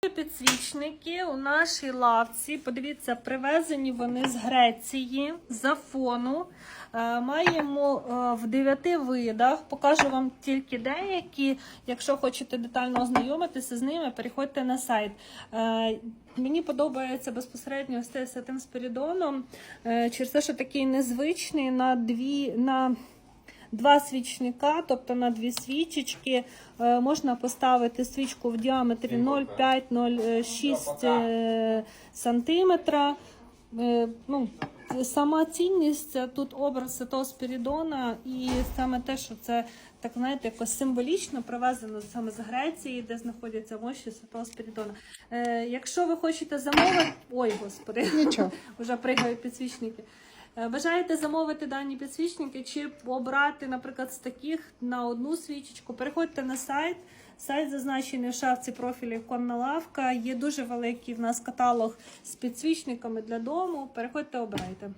Підсвічники у нашій лавці, подивіться, привезені вони з Греції, з Афону. Е, Маємо е, в 9 видах. Покажу вам тільки деякі. Якщо хочете детально ознайомитися з ними, переходьте на сайт. Е, Мені подобається безпосередньо з перідоном, е, через те, що такий незвичний на дві. на Два свічника, тобто на дві свічечки, е, можна поставити свічку в діаметрі 0,5-0,6 е, сантиметра. Е, Ну, сама цінність це тут образ Святого Спірідона, і саме те, що це так знаєте, якось символічно привезено саме з Греції, де знаходяться мощі Святого Спірідона. Е, якщо ви хочете замовити, ой, господи, Нічого. вже пригають підсвічники. Е, Бажаєте замовити дані підсвічники чи обрати, наприклад, з таких на одну свічечку? Переходьте на сайт. Сайт зазначений в шафці профілі Конна лавка. Є дуже великий в нас каталог з підсвічниками для дому. Переходьте, обирайте.